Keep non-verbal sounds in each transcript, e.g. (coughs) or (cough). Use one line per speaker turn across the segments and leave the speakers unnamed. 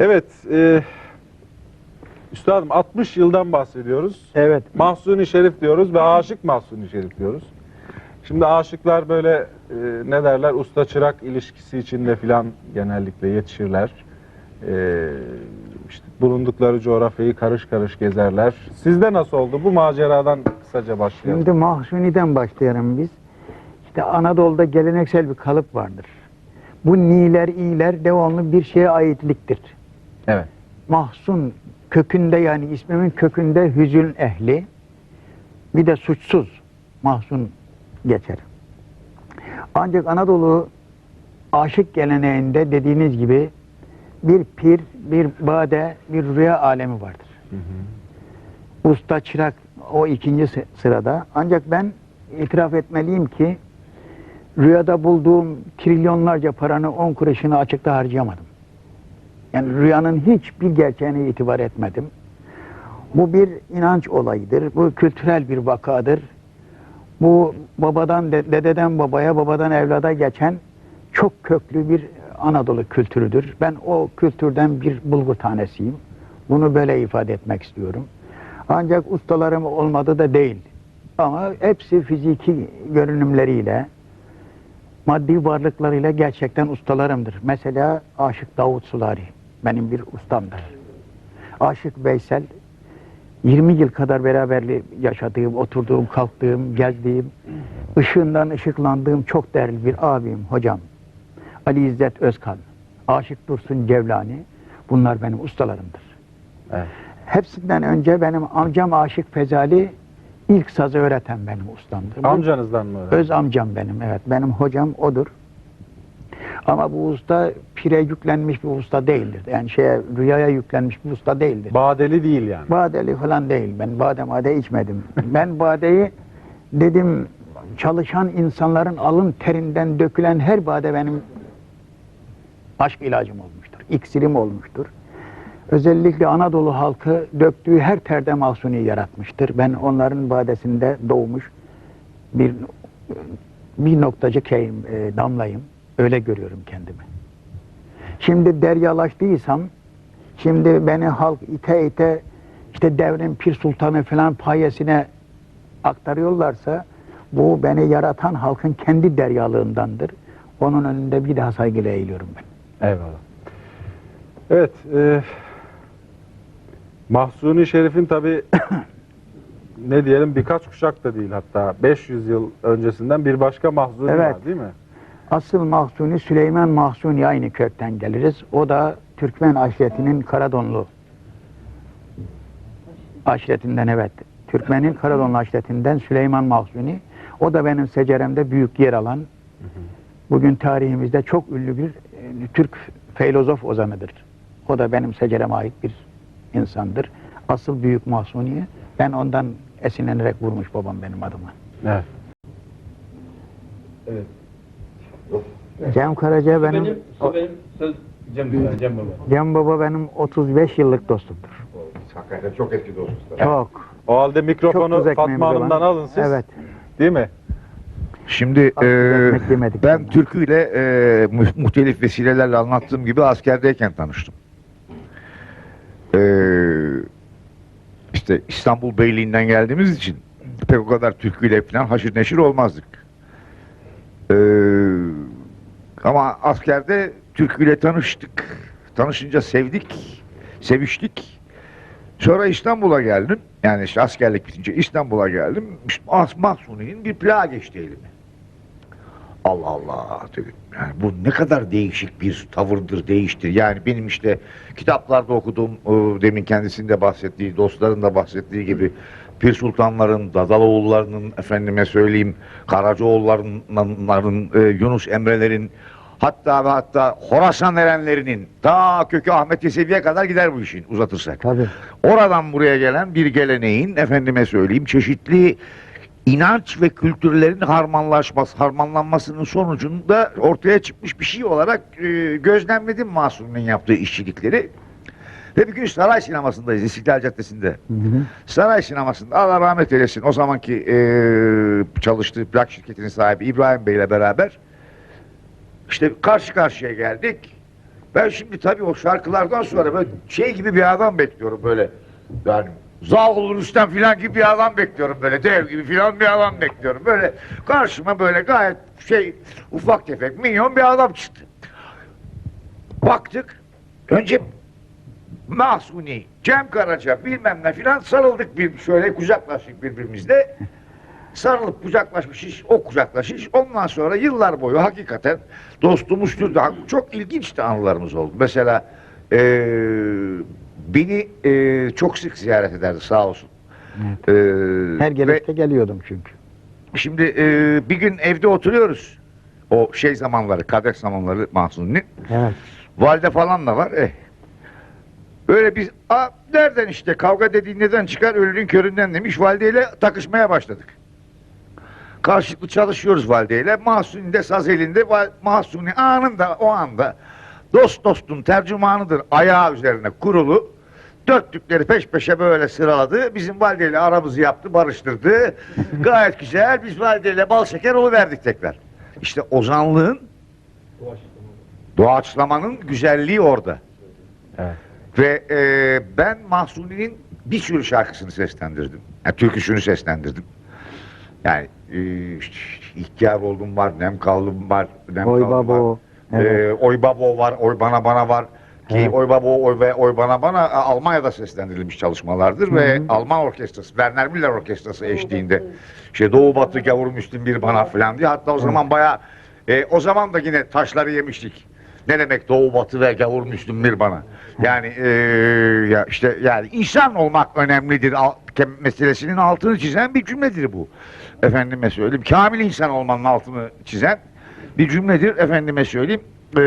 Evet, e, üstadım 60 yıldan bahsediyoruz.
Evet.
Mahsuni Şerif diyoruz ve Aşık Mahsuni Şerif diyoruz. Şimdi aşıklar böyle e, ne derler usta çırak ilişkisi içinde filan genellikle yetişirler. E, işte bulundukları coğrafyayı karış karış gezerler. Sizde nasıl oldu? Bu maceradan kısaca başlayalım.
Şimdi Mahsuni'den başlayalım biz. İşte Anadolu'da geleneksel bir kalıp vardır. Bu niler, iyiler devamlı bir şeye aitliktir.
Evet.
Mahsun kökünde yani ismimin kökünde hüzün ehli. Bir de suçsuz mahzun geçer. Ancak Anadolu aşık geleneğinde dediğiniz gibi bir pir, bir bade, bir rüya alemi vardır. Usta çırak o ikinci sı- sırada. Ancak ben itiraf etmeliyim ki rüyada bulduğum trilyonlarca paranın on kuruşunu açıkta harcayamadım. Yani rüyanın hiçbir gerçeğine itibar etmedim. Bu bir inanç olayıdır. Bu kültürel bir vakadır. Bu babadan de- dededen babaya, babadan evlada geçen çok köklü bir Anadolu kültürüdür. Ben o kültürden bir bulgur tanesiyim. Bunu böyle ifade etmek istiyorum. Ancak ustalarım olmadı da değil. Ama hepsi fiziki görünümleriyle, maddi varlıklarıyla gerçekten ustalarımdır. Mesela Aşık Davut Sulari benim bir ustamdır. Aşık Veysel 20 yıl kadar beraberli yaşadığım, oturduğum, kalktığım, gezdiğim, ışığından ışıklandığım çok değerli bir abim, hocam. Ali İzzet Özkan, Aşık Dursun Cevlani bunlar benim ustalarımdır.
Evet.
Hepsinden önce benim amcam Aşık Fezali ilk sazı öğreten benim ustamdır.
Amcanızdan mı?
Öz amcam benim evet. Benim hocam odur. Ama bu usta pire yüklenmiş bir usta değildir. Yani şeye rüyaya yüklenmiş bir usta değildir.
Badeli değil yani.
Badeli falan değil. Ben bade made içmedim. Ben badeyi dedim çalışan insanların alın terinden dökülen her bade benim aşk ilacım olmuştur. İksirim olmuştur. Özellikle Anadolu halkı döktüğü her terde mahsuni yaratmıştır. Ben onların badesinde doğmuş bir bir noktacık şeyim, e, damlayım. Öyle görüyorum kendimi. Şimdi deryalaştıysam, şimdi beni halk ite ite işte devrin pir sultanı falan payesine aktarıyorlarsa bu beni yaratan halkın kendi deryalığındandır. Onun önünde bir daha saygıyla eğiliyorum ben.
Eyvallah. Evet. E, Mahsuni Şerif'in tabi (coughs) ne diyelim birkaç kuşak da değil hatta 500 yıl öncesinden bir başka Mahsuni
Evet.
var değil mi?
Asıl Mahsuni Süleyman Mahsuni aynı kökten geliriz. O da Türkmen aşiretinin Karadonlu aşiretinden evet. Türkmen'in Karadonlu aşiretinden Süleyman Mahsuni. O da benim seceremde büyük yer alan bugün tarihimizde çok ünlü bir e, Türk filozof ozanıdır. O da benim secereme ait bir insandır. Asıl büyük Mahsuni'ye ben ondan esinlenerek vurmuş babam benim adıma.
Evet.
Cem Karaca benim
benim, o benim söz Cem, Baba, Cem Baba.
Cem Baba benim 35 yıllık dostumdur.
Hakikaten çok eski dostuz.
Çok.
O halde mikrofonu Fatma Hanım'dan alın siz.
Evet.
Değil mi?
Şimdi e, ben
bundan.
türküyle e, mu- muhtelif vesilelerle anlattığım gibi askerdeyken tanıştım. E, işte İstanbul Beyliği'nden geldiğimiz için pek o kadar türküyle falan haşır neşir olmazdık. E, ama askerde türküyle tanıştık. Tanışınca sevdik, seviştik. Sonra İstanbul'a geldim. Yani işte askerlik bitince İstanbul'a geldim. İşte Mahsuni'nin bir plağı geçti elime. Allah Allah dedim. Yani bu ne kadar değişik bir tavırdır, değiştir. Yani benim işte kitaplarda okuduğum, o demin kendisinde bahsettiği, dostların da bahsettiği gibi Pir Sultanların, Dadaloğullarının, efendime söyleyeyim, Karacaoğullarının, e, Yunus Emre'lerin, hatta ve hatta Horasan erenlerinin, ta kökü Ahmet Yesevi'ye kadar gider bu işin uzatırsak.
Tabii.
Oradan buraya gelen bir geleneğin efendime söyleyeyim çeşitli inanç ve kültürlerin harmanlaşması, harmanlanmasının sonucunda ortaya çıkmış bir şey olarak e, gözlemledim Mahsuni'nin yaptığı işçilikleri. Ve bir gün Saray Sineması'ndayız İstiklal Caddesi'nde.
Hı hı.
Saray Sineması'nda Allah rahmet eylesin o zamanki e, çalıştığı plak şirketinin sahibi İbrahim Bey ile beraber işte karşı karşıya geldik. Ben şimdi tabii o şarkılardan sonra böyle şey gibi bir adam bekliyorum böyle. Yani Zağul Rüstem filan gibi bir adam bekliyorum böyle. Dev gibi filan bir adam bekliyorum. Böyle karşıma böyle gayet şey ufak tefek minyon bir adam çıktı. Baktık. Önce Mahsuni, Cem Karaca bilmem ne filan sarıldık bir şöyle kucaklaştık birbirimizle. Sarılıp kucaklaşmış, o kucaklaşış. Ondan sonra yıllar boyu hakikaten dostumuzdur. da Çok ilginç de anılarımız oldu. Mesela eee, beni eee, çok sık ziyaret ederdi sağ olsun. Eee,
Her
ve
gelişte geliyordum çünkü.
şimdi eee, bir gün evde oturuyoruz. O şey zamanları, kadek zamanları Mahsuni'nin.
Evet.
Valide falan da var. Eh. Öyle biz a, nereden işte kavga dediğin neden çıkar ölünün köründen demiş valideyle takışmaya başladık. Karşılıklı çalışıyoruz valideyle. Mahsuni de saz elinde. Mahsuni anında o anda dost dostun tercümanıdır ayağı üzerine kurulu. Dörtlükleri peş peşe böyle sıraladı. Bizim valideyle aramızı yaptı, barıştırdı. (laughs) Gayet güzel. Biz valideyle bal şeker verdik tekrar. İşte ozanlığın Doğaçlamanın güzelliği orada.
Evet.
Ve e, ben Mahsuni'nin bir sürü şarkısını seslendirdim. Yani türküsünü seslendirdim. Yani e, ihtiyar oldum var, nem kaldım var, nem
Oy
kaldım
babo.
var.
Evet.
E, oy babo var, oy bana bana var. Ki
Evet.
oy babo, oy ve oy bana bana Almanya'da seslendirilmiş çalışmalardır ve Alman orkestrası, Werner Müller orkestrası eşliğinde. İşte Doğu Batı gavur Müslüm bir bana falan diye. Hatta o zaman bayağı e, o zaman da yine taşları yemiştik. Ne demek Doğu Batı ve gavur Müslüm bir bana. Yani e, ya işte yani insan olmak önemlidir al- meselesinin altını çizen bir cümledir bu. Efendime söyleyeyim. Kamil insan olmanın altını çizen bir cümledir. Efendime söyleyeyim. E,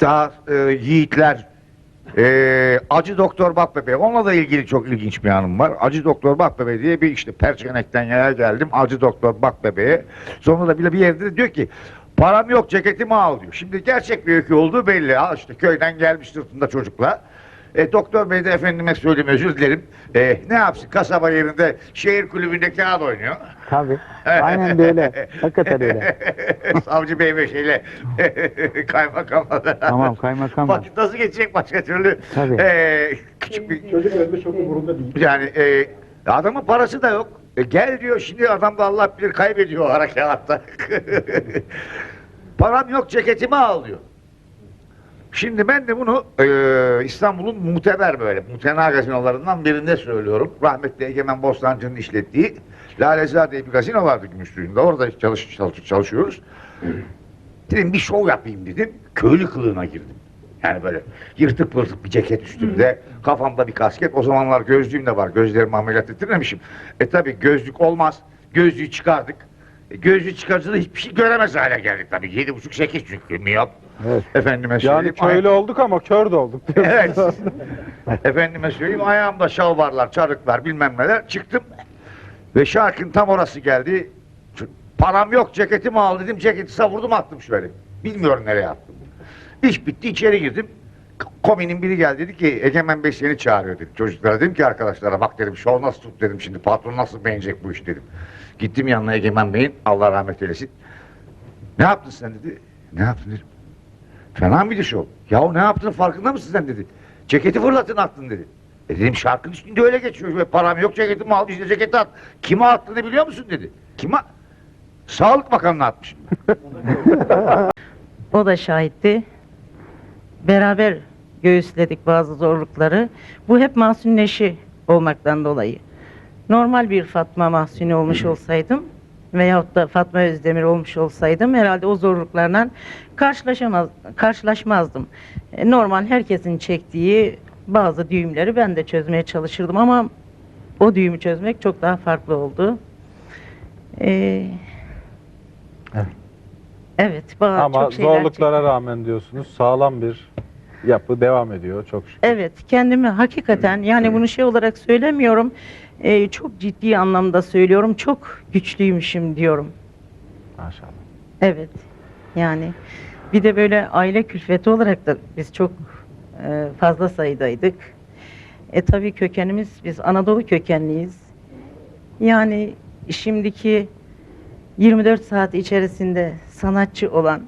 daha e, yiğitler e, Acı Doktor Bakbebe onunla da ilgili çok ilginç bir anım var. Acı Doktor Bakbebe diye bir işte Perçenek'ten yaya geldim Acı Doktor Bakbebe'ye. Sonra da bile bir yerde de diyor ki param yok ceketimi al diyor. Şimdi gerçek bir öykü olduğu belli. Ha işte köyden gelmiş sırtında çocukla. E, doktor bey de efendime söyleyeyim özür dilerim. E, ne yapsın kasaba yerinde şehir kulübünde kağıt oynuyor.
Tabii. Aynen de öyle. Hakikaten öyle. (laughs)
Savcı bey ve şeyle (laughs) kaymakamla.
Tamam kaymakam var.
Vakit nasıl geçecek başka türlü?
Tabii.
Ee, küçük bir...
Çocuk ölmüş çok umurunda değil.
Yani e, adamın parası da yok. E, gel diyor şimdi adam da Allah bilir kaybediyor o harekatta. (laughs) Param yok ceketimi al diyor. Şimdi ben de bunu e, İstanbul'un muteber böyle mutena gazinolarından birinde söylüyorum. Rahmetli Egemen Bostancı'nın işlettiği Lalezar diye bir gazino vardı Gümüşlüğü'nde. Orada çalış, çalış- çalışıyoruz. Dedim bir şov yapayım dedim. Köylü kılığına girdim. Yani böyle yırtık pırtık bir ceket üstümde, kafamda bir kasket. O zamanlar gözlüğüm de var. Gözlerimi ameliyat ettirmemişim. E tabi gözlük olmaz. Gözlüğü çıkardık. Gözlüğü çıkarınca da hiçbir şey göremez hale geldik tabii. Yedi buçuk sekiz çünkü miyop.
Evet.
Efendime
Yani
söyleyeyim.
köylü olduk ama kör de olduk. (laughs)
Evet. Efendime söyleyeyim ayağımda şalvarlar, çarıklar bilmem neler çıktım. Ve şarkın tam orası geldi. Ç- Param yok ceketimi al dedim. Ceketi savurdum attım şöyle. Bilmiyorum nereye attım. İş bitti içeri girdim. K- Kominin biri geldi dedi ki Egemen Bey seni çağırıyor dedi. Çocuklara dedim ki arkadaşlara bak dedim şov nasıl tut dedim şimdi patron nasıl beğenecek bu iş dedim. Gittim yanına Egemen Bey'in Allah rahmet eylesin. Ne yaptın sen dedi. Ne yaptın dedim. Fena mıydı şov? Yahu ne yaptın farkında mısın sen dedi. Ceketi fırlatın attın dedi. E dedim şarkının üstünde öyle geçiyor. Ve param yok ceketimi al işte ceketi at. Kime attığını biliyor musun dedi. Kime? Sağlık Bakanı'na atmışım. (laughs)
O da şahitti. Beraber göğüsledik bazı zorlukları. Bu hep Mahsun'un eşi olmaktan dolayı. Normal bir Fatma Mahsuni olmuş olsaydım veyahut da Fatma Özdemir olmuş olsaydım herhalde o zorluklarla karşılaşamaz, karşılaşmazdım. E, Normal herkesin çektiği bazı düğümleri ben de çözmeye çalışırdım ama o düğümü çözmek çok daha farklı oldu. Ee,
Evet.
Evet,
ama
çok
zorluklara rağmen diyorsunuz sağlam bir yapı devam ediyor çok şükür.
Evet, kendimi hakikaten yani bunu şey olarak söylemiyorum. Eee, çok ciddi anlamda söylüyorum. Çok güçlüymüşüm diyorum.
Maşallah.
Evet. Yani bir de böyle aile külfeti olarak da biz çok eee, fazla sayıdaydık. E tabii kökenimiz biz Anadolu kökenliyiz. Yani şimdiki 24 saat içerisinde sanatçı olan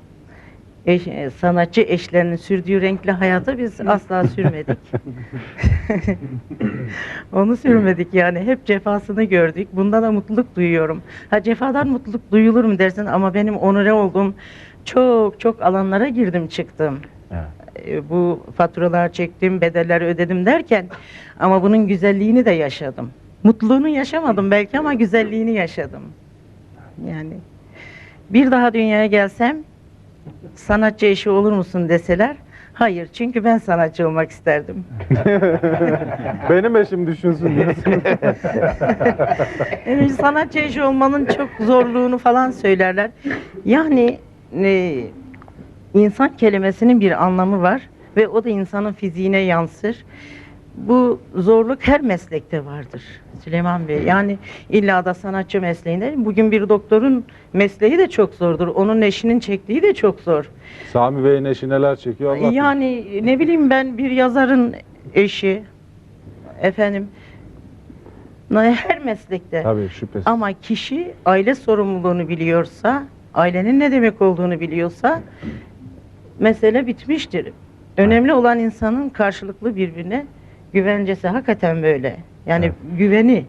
eş- e, sanatçı eşlerinin sürdüğü renkli hayatı biz asla sürmedik. (laughs) Onu sürmedik yani. Hep cefasını gördük. Bunda da mutluluk duyuyorum. Ha cefadan mutluluk duyulur mu dersin ama benim onure olduğum çok çok alanlara girdim çıktım.
Evet.
E, Bu faturalar çektim, bedeller ödedim derken ama bunun güzelliğini de yaşadım. Mutluluğunu yaşamadım belki ama güzelliğini yaşadım. Yani bir daha dünyaya gelsem sanatçı eşi olur musun deseler hayır çünkü ben sanatçı olmak isterdim. (laughs)
Benim eşim düşünsün diyorsun. (laughs)
Yani sanatçı eşi olmanın çok zorluğunu falan söylerler. Yani e, insan kelimesinin bir anlamı var ve o da insanın fiziğine yansır. Bu zorluk her meslekte vardır Süleyman Bey. Yani illa da sanatçı mesleğinde. Bugün bir doktorun mesleği de çok zordur. Onun eşinin çektiği de çok zor.
Sami Bey'in eşi neler çekiyor Allah bilir.
Yani ne bileyim ben bir yazarın eşi efendim her meslekte
Tabii şüphesiz.
ama kişi aile sorumluluğunu biliyorsa, ailenin ne demek olduğunu biliyorsa mesele bitmiştir. Önemli olan insanın karşılıklı birbirine güvencesi hakikaten böyle. Yani güveni.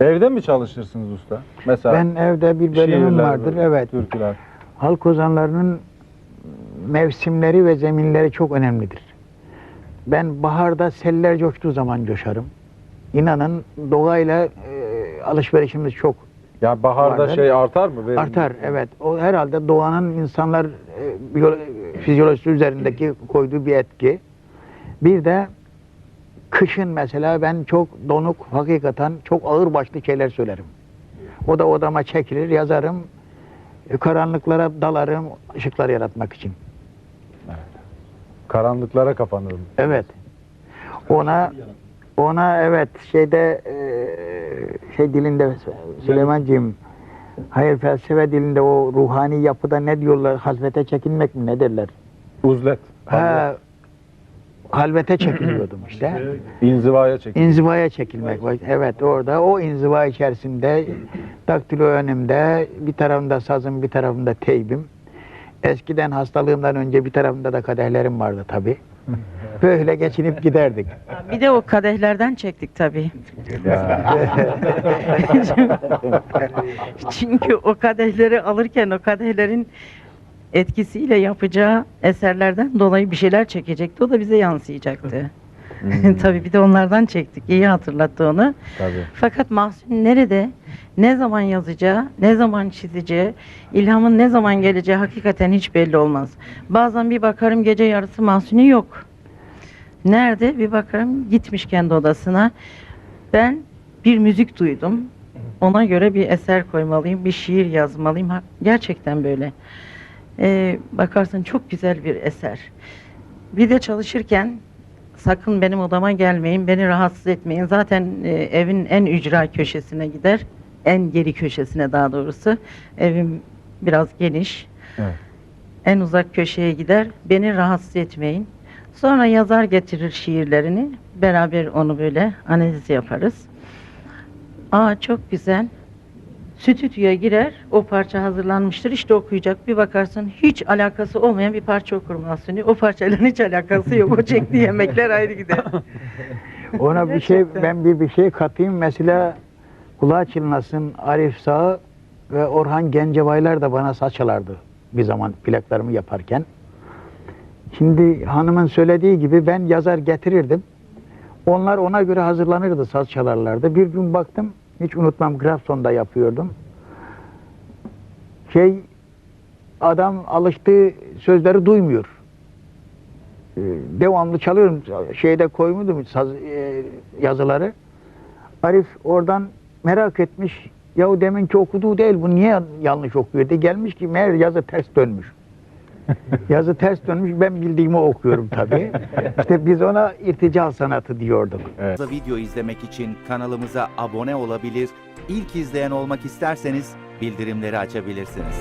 Evde mi çalışırsınız usta? Mesela
Ben evde bir bölümüm
şiirler,
vardır.
böyle,
Evet.
Türküler.
Halk ozanlarının mevsimleri ve zeminleri çok önemlidir. Ben baharda seller coştuğu zaman coşarım. İnanın doğayla e, alışverişimiz çok
Ya baharda
Vardır.
şey artar mı? Verim-
artar. Evet. O herhalde doğanın insanlar e, fizyolojisi üzerindeki (clears throat) koyduğu bir etki. Bir de kışın mesela ben çok donuk, hakikaten çok ağır başlı şeyler söylerim. O da odama çekilir, yazarım. E, Karanlıklara dalarım, ışıklar yaratmak için.
Karanlıklara kapanırım.
Evet. Ona ona evet şeyde e, şey dilinde Süleymancığım hayır felsefe dilinde o ruhani yapıda ne diyorlar? Halvete çekilmek mi ne derler?
Uzlet.
Ha, halvete çekiliyordum işte.
İnzivaya çekilir.
İnzivaya çekilmek. Evet orada o inziva içerisinde daktilo önümde bir tarafımda sazım bir tarafımda teybim. Eskiden hastalığımdan önce bir tarafımda da kadehlerim vardı tabi. (laughs) Böyle geçinip giderdik.
Bir de o kadehlerden çektik tabii. (laughs) (laughs) Çünkü o kadehleri alırken o kadehlerin etkisiyle yapacağı eserlerden dolayı bir şeyler çekecekti. O da bize yansıyacaktı. (laughs) Tabii bir de onlardan çektik. İyi hatırlattı onu.
Tabii.
Fakat Mahsun nerede, ne zaman yazacağı, ne zaman çizeceği, ilhamın ne zaman geleceği hakikaten hiç belli olmaz. Bazen bir bakarım gece yarısı Mahsun'i yok. Nerede? Bir bakarım gitmiş kendi odasına. Ben bir müzik duydum. Ona göre bir eser koymalıyım, bir şiir yazmalıyım. Gerçekten böyle. Ee, bakarsın çok güzel bir eser. Bir de çalışırken sakın benim odama gelmeyin, beni rahatsız etmeyin. Zaten e, evin en ücra köşesine gider. En geri köşesine daha doğrusu. Evim biraz geniş.
Evet.
En uzak köşeye gider. Beni rahatsız etmeyin. Sonra yazar getirir şiirlerini. Beraber onu böyle analiz yaparız. Aa çok güzel. Stüdyoya girer, o parça hazırlanmıştır, işte okuyacak. Bir bakarsın hiç alakası olmayan bir parça okur Mahsuni. O parçayla hiç alakası yok. O çektiği yemekler ayrı gider. (laughs)
Ona bir şey ben bir bir şey katayım. Mesela kulağa çınlasın Arif Sağ ve Orhan Gencebaylar da bana saç çalardı bir zaman plaklarımı yaparken. Şimdi hanımın söylediği gibi ben yazar getirirdim. Onlar ona göre hazırlanırdı, saz çalarlardı. Bir gün baktım, hiç unutmam Grafton'da yapıyordum. Şey, adam alıştığı sözleri duymuyor. Ee, devamlı çalıyorum. Şeyde koymuştum saz, e, yazıları. Arif oradan merak etmiş. Ya deminki okuduğu değil bu niye yanlış okuyor diye gelmiş ki meğer yazı ters dönmüş. (laughs) yazı ters dönmüş ben bildiğimi okuyorum tabii. (laughs) İşte biz ona irtical sanatı diyorduk.
Fazla video izlemek için kanalımıza abone olabilir, ilk izleyen olmak isterseniz bildirimleri açabilirsiniz.